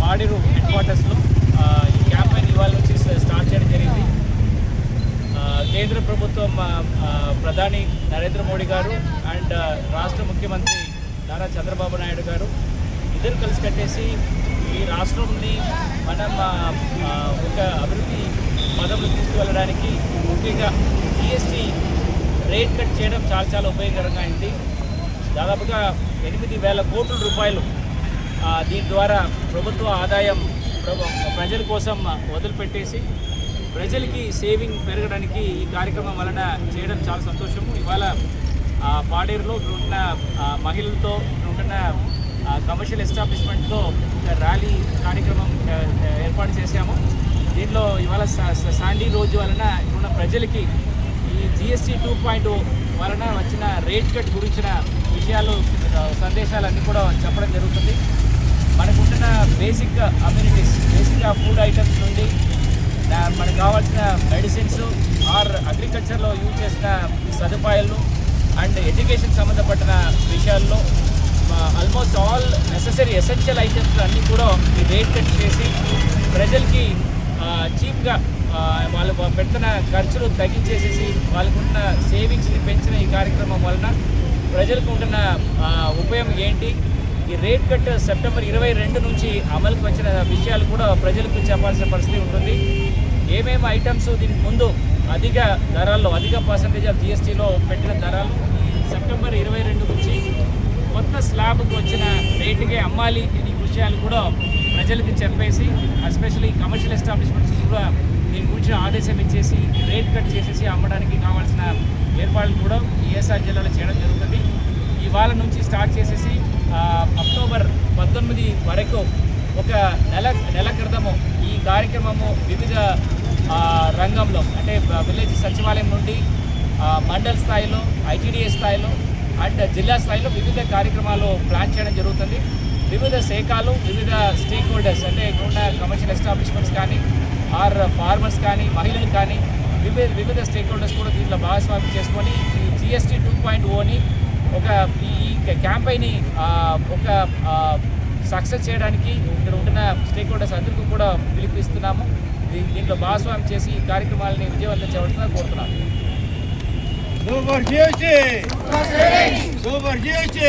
Paderu head క్వార్టర్స్లో ఈ campaign ఇవాళ నుంచి స్టార్ట్ చేయడం జరిగింది. కేంద్ర ప్రభుత్వం ప్రధాని నరేంద్ర మోడీ గారు అండ్ రాష్ట్ర ముఖ్యమంత్రి నారా చంద్రబాబు నాయుడు గారు ఇద్దరు కలిసి కట్టేసి ఈ రాష్ట్రంని మనం ఒక అభివృద్ధి పదంలో తీసుకువెళ్ళడానికి ముఖ్యంగా జిఎస్టీ రేట్ కట్ చేయడం చాలా చాలా ఉపయోగకరంగా అయింది. దాదాపుగా ఎనిమిది వేల కోట్ల రూపాయలు దీని ద్వారా ప్రభుత్వ ఆదాయం ప్రజల కోసం వదిలిపెట్టేసి ప్రజలకి సేవింగ్ పెరగడానికి ఈ కార్యక్రమం వలన చేయడం చాలా సంతోషము. ఇవాళ పాడేరులో ఉన్న మహిళలతో ఉంటున్న కమర్షియల్ ఎస్టాబ్లిష్మెంట్తో ఒక ర్యాలీ కార్యక్రమం ఏర్పాటు చేశాము. దీనిలో ఇవాళ సా- సాండీ రోజు వలన ఇక్కడ ఉన్న ప్రజలకి ఈ జిఎస్టీ టూ పాయింట్ వలన వచ్చిన రేట్ కట్ గురించిన విషయాలు సందేశాలు సందేశాలన్నీ కూడా చెప్పడం జరుగుతుంది. మనకుంటున్న బేసిక్ అమ్యూనిటీస్ బేసిక్గా ఫుడ్ ఐటమ్స్ నుండి మనకు కావాల్సిన మెడిసిన్స్ ఆర్ అగ్రికల్చర్లో యూజ్ చేసిన సదుపాయాలు అండ్ ఎడ్యుకేషన్ సంబంధపడిన విషయాల్లో almost all necessary essential items అన్నీ కూడా ఈ రేట్ కట్ చేసి ప్రజలకి చీప్గా వాళ్ళు పెడుతున్న ఖర్చులు తగ్గించేసేసి వాళ్ళకున్న సేవింగ్స్ని పెంచిన ఈ కార్యక్రమం వలన ప్రజలకు ఉంటున్న ఉపయోగం ఏంటి ఈ రేట్ కట్ సెప్టెంబర్ ఇరవై రెండు నుంచి అమలుకి వచ్చిన విషయాలు కూడా ప్రజలకు చెప్పాల్సిన పరిస్థితి ఉంటుంది. ఏమేమి ఐటమ్స్ దీనికి ముందు అధిక ధరల్లో అధిక పర్సంటేజ్ ఆఫ్ జిఎస్టీలో పెట్టిన ధరలు ఈ సెప్టెంబర్ ఇరవై రెండు నుంచి కొత్త స్లాబ్కి వచ్చిన రేటుకే అమ్మాలి ఈ విషయాలు కూడా ప్రజలకు చెప్పేసి ఎస్పెషల్లీ కమర్షియల్ ఎస్టాబ్లిష్మెంట్స్ కూడా దీని గురించి ఆదేశం ఇచ్చేసి రేట్ కట్ చేసేసి అమ్మడానికి కావాల్సిన ఏర్పాట్లు కూడా ఈఎస్ఆర్ జిల్లాలో చేయడం జరుగుతుంది. ఇవాళ నుంచి స్టార్ట్ చేసేసి అక్టోబర్ పంతొమ్మిది వరకు ఒక నెల నెల క్రితము ఈ కార్యక్రమము వివిధ రంగంలో అంటే విలేజ్ సచివాలయం నుండి మండల్ స్థాయిలో ఐటీడీఏ స్థాయిలో అండ్ జిల్లా స్థాయిలో వివిధ కార్యక్రమాలు ప్లాన్ చేయడం జరుగుతుంది. వివిధ శాఖలు వివిధ స్టేక్ హోల్డర్స్ అంటే ఇక్కడ ఉన్న కమర్షియల్ ఎస్టాబ్లిష్మెంట్స్ కానీ ఆర్ ఫార్మర్స్ కానీ మహిళలు కానీ వివిధ వివిధ స్టేక్ హోల్డర్స్ కూడా దీంట్లో భాగస్వామ్యం చేసుకొని ఈ జిఎస్టీ టూ పాయింట్ ఓని ఒక ఈ క్యాంపైని ఒక సక్సెస్ చేయడానికి ఇక్కడ ఉంటున్న స్టేక్ హోల్డర్స్ అందరికీ కూడా పిలుపునిస్తున్నాము దీ- దీంట్లో భాగస్వామ్యం చేసి ఈ కార్యక్రమాలని విజయవంతం చేయవలసిందిగా కోరుతున్నాను! Super GST!